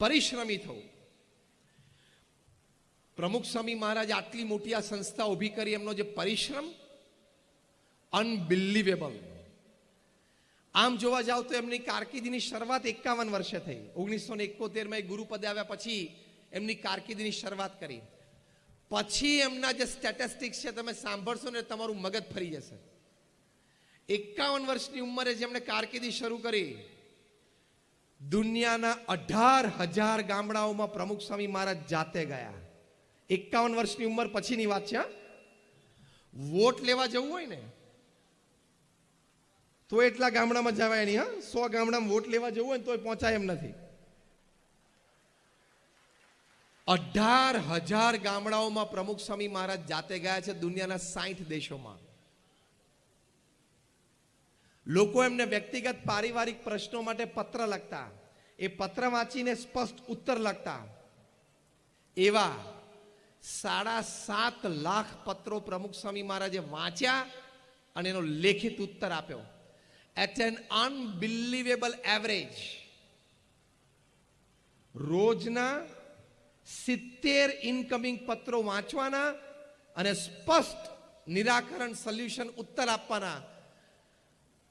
પરિશ્રમી થવું. પ્રમુખ સ્વામી મહારાજ આટલી મોટી આ સંસ્થા ઊભી કરી, એમનો જે પરિશ્રમ અનબિલિવેબલ આમ જોવા જાવ તો એમની કારકિર્દીની શરૂઆત એકાવન વર્ષે થઈ. ઓગણીસો ને એકોતેરમાં એ ગુરુપદે આવ્યા પછી એમની કારકિર્દીની શરૂઆત કરી. પછી એમના જે સ્ટેટિસ્ટિક્સ છે, તમે સાંભળશો ને તમારું મગજ ફરી જશે. એકાવન વર્ષની ઉંમરે જેમણે કારકિર્દી શરૂ કરી. દુનિયાના અઢાર હજાર ગામડાઓમાં પ્રમુખ સ્વામી મહારાજ જાતે ગયા. એકાવન વર્ષની ઉંમર પછીની વાત છે વોટ લેવા જવું હોય ને, તો એટલા ગામડામાં જવાય નહીં, હા? સો ગામડામાં વોટ લેવા જવું હોય ને તોય પહોંચાય એમ નથી. અઢાર હજાર ગામડાઓમાં પ્રમુખ સ્વામી મહારાજ જાતે ગયા છે દુનિયાના સાઠ દેશોમાં. લોકો એમને વ્યક્તિગત પારિવારિક પ્રશ્નો માટે પત્ર લખતા. એ પત્ર વાંચીને સ્પષ્ટ ઉત્તર લખતા. એવા સાડા સાત લાખ પત્રો પ્રમુખ સ્વામી મહારાજે વાંચ્યા અને એનો લેખિત ઉત્તર આપ્યો. એટ એન અનબિલિવેબલ એવરેજ રોજના સિત્તેર ઇનકમિંગ પત્રો વાંચવાના અને સ્પષ્ટ નિરાકરણ સોલ્યુશન ઉત્તર આપવાના.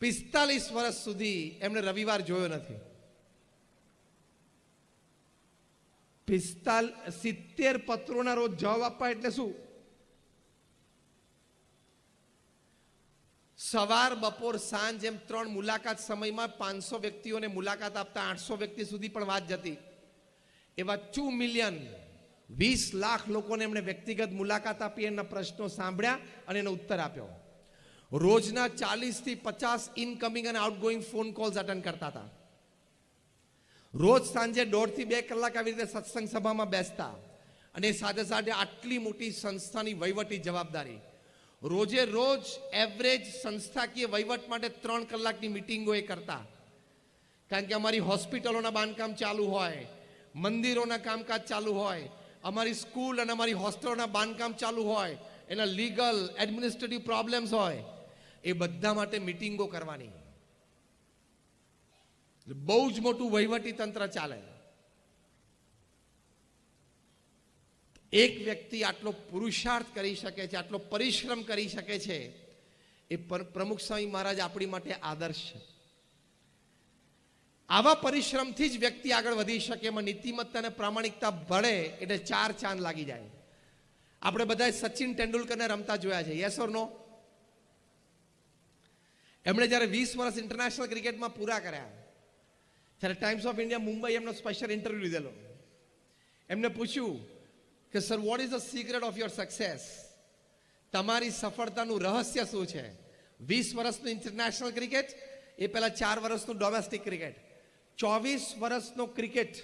પિસ્તાલીસ વર્ષ સુધી એમણે રવિવાર જોયો નથી. પિસ્તાલ, સિત્તેર પત્રોના રોજ જવાબ આપવા એટલે શું? સવાર, બપોર, સાંજ એમ ત્રણ મુલાકાત સમયમાં પાંચસો વ્યક્તિઓને મુલાકાત આપતા આઠસો વ્યક્તિ સુધી પણ વાત જતી. એવા ટુ મિલિયન વીસ લાખ લોકોને એમણે વ્યક્તિગત મુલાકાત આપી એમના પ્રશ્નો સાંભળ્યા અને એનો ઉત્તર આપ્યો. રોજના ચાલીસથી પચાસ ઇનકમિંગ અને આઉટગોઈંગ ફોન કોલ્સ અટેન્ડ કરતા હતા રોજ સાંજે દોઢથી બે કલાક આવી રીતે સત્સંગ સભામાં બેસતા અને સાથે સાથે આટલી મોટી સંસ્થાની વહીવટી જવાબદારી રોજે રોજ એવરેજ સંસ્થાકીય વહીવટ માટે ત્રણ કલાકની મિટિંગો એ કરતા કારણ કે અમારી હોસ્પિટલોના બાંધકામ ચાલુ હોય મંદિરોના કામકાજ ચાલુ હોય અમારી સ્કૂલ અને અમારી હોસ્ટેલોના બાંધકામ ચાલુ હોય એના લીગલ એડમિનિસ્ટ્રેટિવ પ્રોબ્લેમ્સ હોય એ બધા માટે મિટિંગો કરવાની. બહુ જ મોટું વહીવટી તંત્ર ચાલે. એક વ્યક્તિ આટલો પુરુષાર્થ કરી શકે છે, આટલો પરિશ્રમ કરી શકે છે, એ પર- પ્રમુખ સ્વામી મહારાજ આપણી માટે આદર્શ છે. આવા પરિશ્રમથી જ વ્યક્તિ આગળ વધી શકે, એમાં નીતિમત્તા અને પ્રામાણિકતા ભળે, એટલે ચાર ચાંદ લાગી જાય. આપણે બધા સચિન તેંડુલકરને રમતા જોયા છે. યસ ઓર નો એમણે જ્યારે વીસ વર્ષ ઇન્ટરનેશનલ ક્રિકેટમાં પૂરા કર્યા, ત્યારે ટાઈમ્સ ઓફ ઇન્ડિયા મુંબઈ એમનો સ્પેશિયલ ઇન્ટરવ્યુ લીધેલો. એમને પૂછ્યું કે sir what is the secret of your success તમારી સફળતાનું રહસ્ય શું છે? વીસ વર્ષનું ઇન્ટરનેશનલ ક્રિકેટ એ પહેલાં ચાર વર્ષનું ડોમેસ્ટિક ક્રિકેટ ચોવીસ વર્ષનો ક્રિકેટ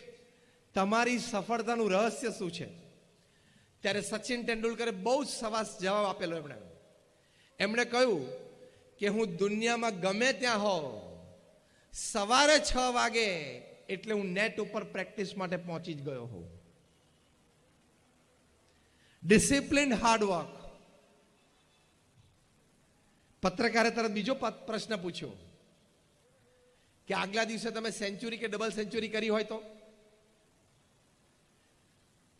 તમારી સફળતાનું રહસ્ય શું છે? ત્યારે સચિન તેંડુલકરે બહુ જ સવાસ જવાબ આપેલો એમણે. એમણે કહ્યું કે હું દુનિયામાં ગમે ત્યાં હોઉં, સવારે છ વાગે એટલે હું નેટ ઉપર પ્રેક્ટિસ માટે પહોંચી જ ગયો હોઉં. ડિસિપ્લિન હાર્ડવર્ક પત્રકારે તરત બીજો પ્રશ્ન પૂછ્યો કે આગલા દિવસે તમે સેન્ચુરી કે ડબલ સેન્ચુરી કરી હોય તો?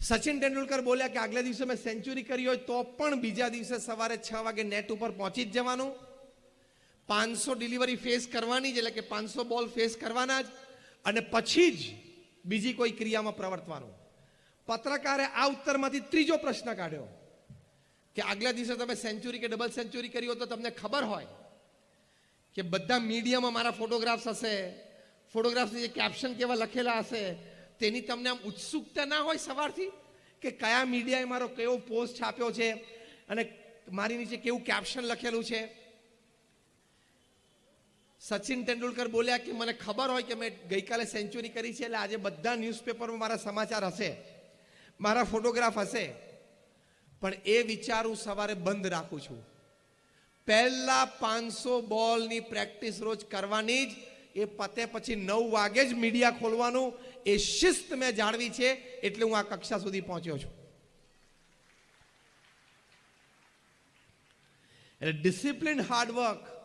સચિન તેંડુલકર બોલ્યા કે આગલા દિવસે મેં સેન્ચુરી કરી હોય તો પણ બીજા દિવસે સવારે છ વાગે નેટ ઉપર પહોંચી જ જવાનું. પાંચસો ડિલિવરી ફેસ કરવાની જ, એટલે કે પાંચસો બોલ ફેસ કરવાના જ. અને પછી જ બીજી કોઈ ક્રિયામાં પ્રવર્તવાનું. પત્રકારે આ ઉત્તરમાંથી ત્રીજો પ્રશ્ન કાઢ્યો કે આગલા દિવસે તમે સેન્ચુરી કે ડબલ સેન્ચુરી કરી હોય તો તમને ખબર હોય કે બધા મીડિયામાં મારા ફોટોગ્રાફ્સ હશે ફોટોગ્રાફ્સની જે કેપ્શન કેવા લખેલા હશે, તેની તમને આમ ઉત્સુકતા ના હોય સવારથી કે કયા મીડિયાએ મારો કેવો પોસ્ટ છાપ્યો છે? અને મારી નીચે કેવું કેપ્શન લખેલું છે? સચિન તેંડુલકર બોલ્યા કે મને ખબર હોય કે મેં ગઈકાલે સેન્ચુરી કરી છે એટલે આજે બધા ન્યૂઝપેપરમાં મારા સમાચાર હશે. મારા ફોટોગ્રાફ હશે. પણ એ વિચાર હું સવારે બંધ રાખું છું. પહેલા પાંચસો બોલની પ્રેક્ટિસ રોજ કરવાની જ, એ પતે પછી નવ વાગે જ મીડિયા ખોલવાનું, એ શિસ્ત મેં જાળવી છે એટલે હું આ કક્ષા સુધી પહોંચ્યો છું. એટલે ડિસિપ્લિન હાર્ડવર્ક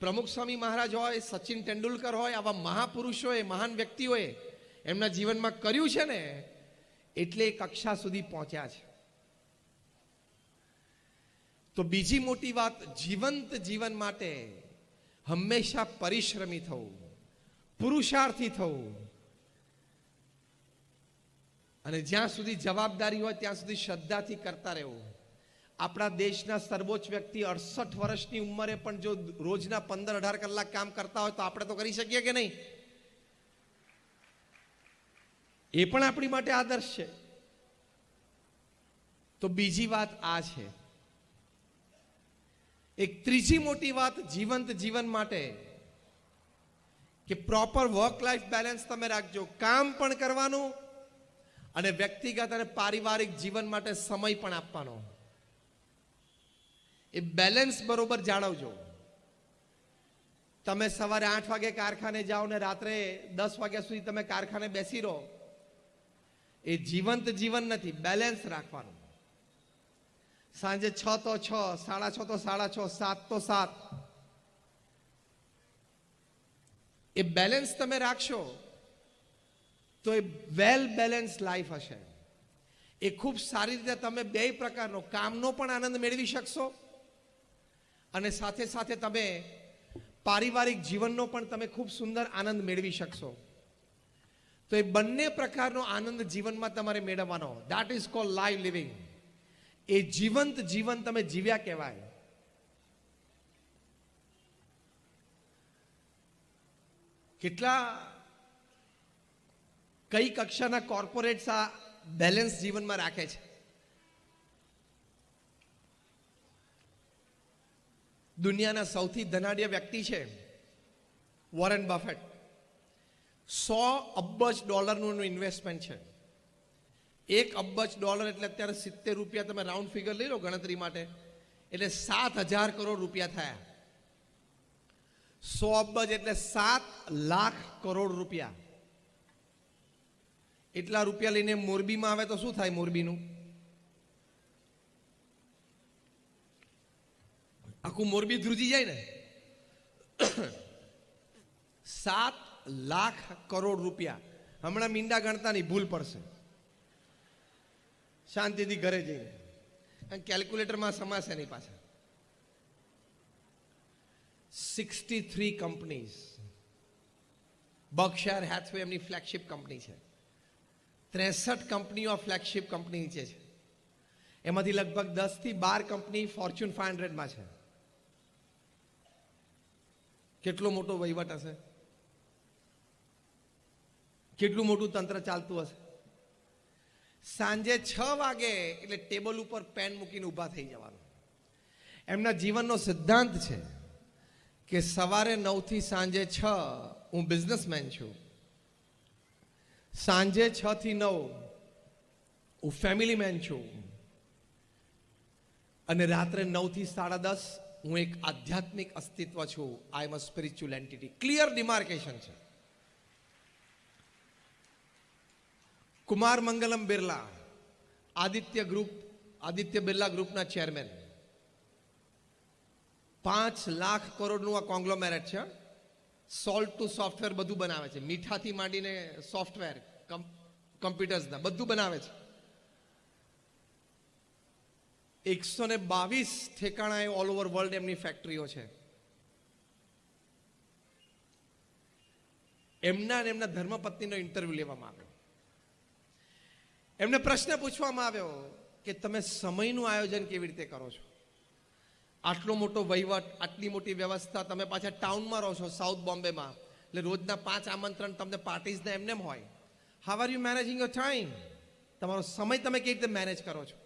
પ્રમુખ સ્વામી મહારાજ હોય, સચિન તેંડુલકર હોય, આવા મહાપુરુષોએ, મહાન વ્યક્તિઓએ એમના જીવનમાં કર્યું છે ને, એટલે કક્ષા સુધી પહોંચ્યા છે. તો બીજી મોટી વાત, જીવંત જીવન માટે હંમેશા પરિશ્રમી થવું, પુરુષાર્થી થવું. અને જ્યાં સુધી જવાબદારી હોય, ત્યાં સુધી શ્રદ્ધાથી કરતા રહેવું. આપણા દેશના સર્વોચ્ચ વ્યક્તિ અડસઠ વર્ષની ઉંમરે પણ જો રોજના પંદર અઢાર કલાક કામ કરતા હોય તો આપણે તો કરી શકીએ કે નહીં? એ પણ આપણી માટે આદર્શ છે. તો બીજી વાત આ છે. એક ત્રીજી મોટી વાત જીવંત જીવન માટે કે પ્રોપર વર્ક લાઈફ બેલેન્સ તમે રાખજો. કામ પણ કરવાનું અને વ્યક્તિગત અને પારિવારિક જીવન માટે સમય પણ આપવાનો. એ બેલેન્સ બરોબર જાળવજો. તમે સવારે આઠ વાગે કારખાને જાઓ ને રાત્રે દસ વાગ્યા સુધી તમે કારખાને બેસી રહો. એ જીવંત જીવન નથી બેલેન્સ રાખવાનું. સાંજે છ તો છ, સાડા છ તો સાડા છ, સાત તો સાત. એ બેલેન્સ તમે રાખશો તો એ વેલ બેલેન્સ લાઈફ હશે. એ ખૂબ સારી રીતે તમે બે પ્રકારનો કામનો પણ આનંદ મેળવી શકશો. અને સાથે સાથે તમે પારિવારિક જીવનનો પણ તમે ખૂબ સુંદર આનંદ મેળવી શકશો. તો એ બંને પ્રકારનો આનંદ જીવનમાં તમારે મેળવવાનો. That is call live living એ જીવંત જીવન તમે જીવ્યા કહેવાય. કેટલા કઈ કક્ષાના કોર્પોરેટ્સ આ બેલેન્સ જીવનમાં રાખે છે? દુનિયાના સૌથી ધનાઢ્ય વ્યક્તિ છે વોરેન બફેટ સો અબજ ડોલરનું ઇન્વેસ્ટમેન્ટ છે. એક અબજ ડોલર એટલે અત્યારે સિત્તેર રૂપિયા તમે રાઉન્ડ ફિગર લઈ લો ગણતરી માટે, એટલે સાત હજાર કરોડ રૂપિયા થયા. સો અબજ એટલે સાત લાખ કરોડ રૂપિયા. એટલા રૂપિયા લઈને મોરબીમાં આવે તો શું થાય મોરબીનું? આખું મોરબી ધ્રુજી જાય ને. સાત લાખ કરોડ રૂપિયા. હમણાં મીંડા ગણતાની ભૂલ પડશે. શાંતિથી ઘરે જઈને. કેલ્ક્યુલેટરમાં સમાશે નહીં પાછા sixty three companies. Berkshire Hathaway એમની ફ્લેગશિપ કંપની છે. ત્રેસઠ કંપનીઓ ફ્લેગશિપ કંપની નીચે છે. એમાંથી લગભગ દસથી બાર કંપની ફોર્ચ્યુન ફાઈવ હંડ્રેડમાં છે. કેટલો મોટો વહીવટ હશે? કેટલું મોટું તંત્ર ચાલતું હશે? સાંજે છ વાગે એટલે ટેબલ ઉપર પેન મૂકીને ઊભા થઈ જવાનું. એમના જીવનનો સિદ્ધાંત છે કે સવારે નવથી સાંજે છ હું બિઝનેસમેન છું. સાંજે છ થી નવ હું ફેમિલી મેન છું. અને રાત્રે નવથી સાડા દસ હું એક આધ્યાત્મિક અસ્તિત્વ છું. I am a spiritual entity clear demarcation છે. કુમાર મંગલમ બિરલા, આદિત્ય ગ્રુપ આદિત્ય બિરલા ગ્રુપના ચેરમેન પાંચ લાખ કરોડનું આ કોંગ્લોમેરેટ છે. સોલ્ટ ટુ સોફ્ટવેર બધું બનાવે છે. મીઠાથી માંડીને સોફ્ટવેર કમ્પ્યુટર્સના બધું બનાવે છે. એકસો ને બાવીસ ઠેકાણાએ ઓલ ઓવર વર્લ્ડ એમની ફેક્ટરીઓ છે. એમના અને એમના ધર્મપત્નીનો ઇન્ટરવ્યુ લેવામાં આવ્યો. એમને પ્રશ્ન પૂછવામાં આવ્યો કે તમે સમયનું આયોજન કેવી રીતે કરો છો? આટલો મોટો વહીવટ, આટલી મોટી વ્યવસ્થા, તમે પાછા ટાઉનમાં રહો છો સાઉથ બોમ્બેમાં એટલે રોજના પાંચ આમંત્રણ તમને પાર્ટીઝને એમનેમ હોય. How are you managing your time તમારો સમય તમે કેવી રીતે મેનેજ કરો છો?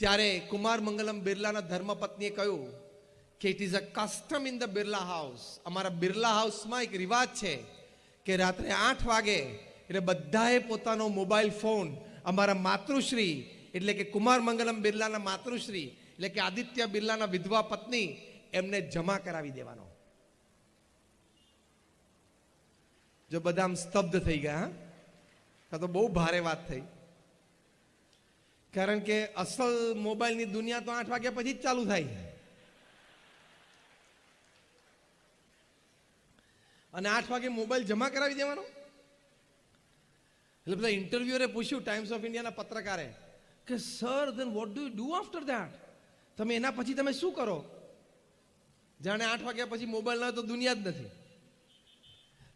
ત્યારે કુમાર મંગલમ બિરલાના ધર્મપત્નીએ કહ્યું કે it is a custom in the Birla house અમારા બિરલા હાઉસમાં એક રિવાજ છે કે રાત્રે આઠ વાગે એટલે બધાએ પોતાનો મોબાઈલ ફોન અમારા માતૃશ્રી એટલે કે કુમાર મંગલમ બિરલાના માતૃશ્રી એટલે કે આદિત્ય બિરલાના વિધવા પત્ની એમને જમા કરાવી દેવાનો. જો બધા આમ સ્તબ્ધ થઈ ગયા, હા? તો બહુ ભારે વાત થઈ. કારણ કે અસલ મોબાઈલની દુનિયા તો આઠ વાગ્યા પછી જ ચાલુ થાય અને આઠ વાગે મોબાઈલ જમા કરાવી દેવાનો? એટલે બધા ઇન્ટરવ્યુઅરે પૂછ્યું ટાઈમ્સ ઓફ ઇન્ડિયાના પત્રકારે કે sir then what do do after that તમે એના પછી તમે શું કરો? જાણે આઠ વાગ્યા પછી મોબાઈલ ના તો દુનિયા જ નથી.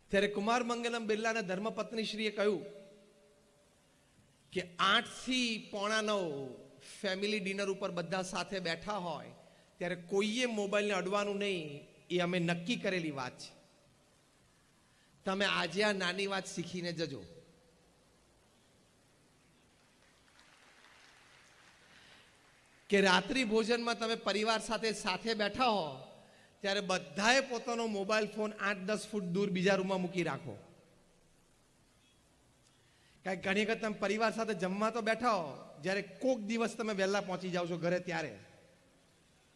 ત્યારે કુમાર મંગલમ બિરલાના ધર્મપત્ની શ્રીએ કહ્યું કે આઠથી પોણા નવ ફેમિલી ડિનર ઉપર બધા સાથે બેઠા હોય, ત્યારે કોઈએ મોબાઈલને અડવાનું નહીં, એ અમે નક્કી કરેલી વાત છે. તમે આજે આ નાની વાત શીખીને જજો. કે રાત્રિ ભોજનમાં તમે પરિવાર સાથે સાથે બેઠા હો, ત્યારે બધાએ પોતાનો મોબાઈલ ફોન આઠ દસ ફૂટ દૂર બીજા રૂમમાં મૂકી રાખો. કારણ ઘણી વખત તમે પરિવાર સાથે જમવા તો બેઠા હો, જ્યારે કોક દિવસ તમે વહેલા પહોંચી જાઓ છો ઘરે ત્યારે.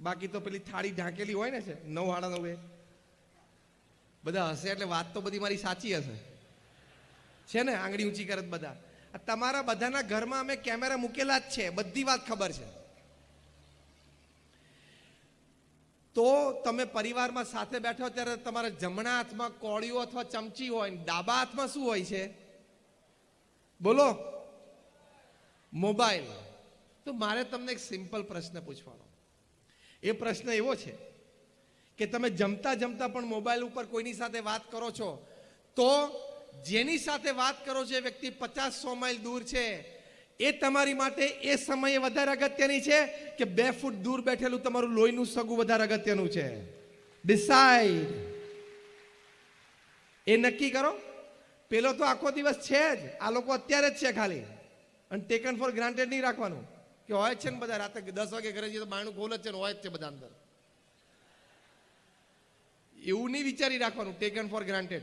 બાકી તો પેલી થાળી ઢાંકેલી હોય ને છે નવ હાડા નવે બધા હશે એટલે વાત તો બધી મારી સાચી હશે. છે ને આંગળી ઊંચી કરે છે બધા. તમારા બધાના ઘરમાં અમે કેમેરા મૂકેલા જ છે, બધી વાત ખબર છે. તો તમે પરિવારમાં સાથે બેઠો ત્યારે તમારા જમણા હાથમાં કોળીઓ અથવા ચમચી હોય ડાબા હાથમાં શું હોય છે? બોલો. મોબાઈલ. તો મારે તમને એક સિમ્પલ પ્રશ્ન પૂછવાનો. એ પ્રશ્ન એવો છે કે તમે જમતા જમતા પણ મોબાઈલ ઉપર કોઈની સાથે વાત કરો છો, તો જેની સાથે વાત કરો છો એ વ્યક્તિ પચાસ સો માઇલ દૂર છે. એ તમારી માટે એ સમયે વધારે અગત્યની છે કે બે ફૂટ દૂર બેઠેલું તમારું લોહીનું સગું વધારે અગત્યનું છે? ડિસાઈડ એ નક્કી કરો? પેલો તો આખો દિવસ છે જ. આ લોકો અત્યારે જ છે ખાલી. અને ટેકન ફોર ગ્રાન્ટેડ નહીં રાખવાનું. કે હોય જ છે ને બધા રાતે દસ વાગે ઘરે જઈએ તો બાણું ખોલ જ છે હોય જ છે બધા અંદર. એવું નહીં વિચારી રાખવાનું ટેકન ફોર ગ્રાન્ટેડ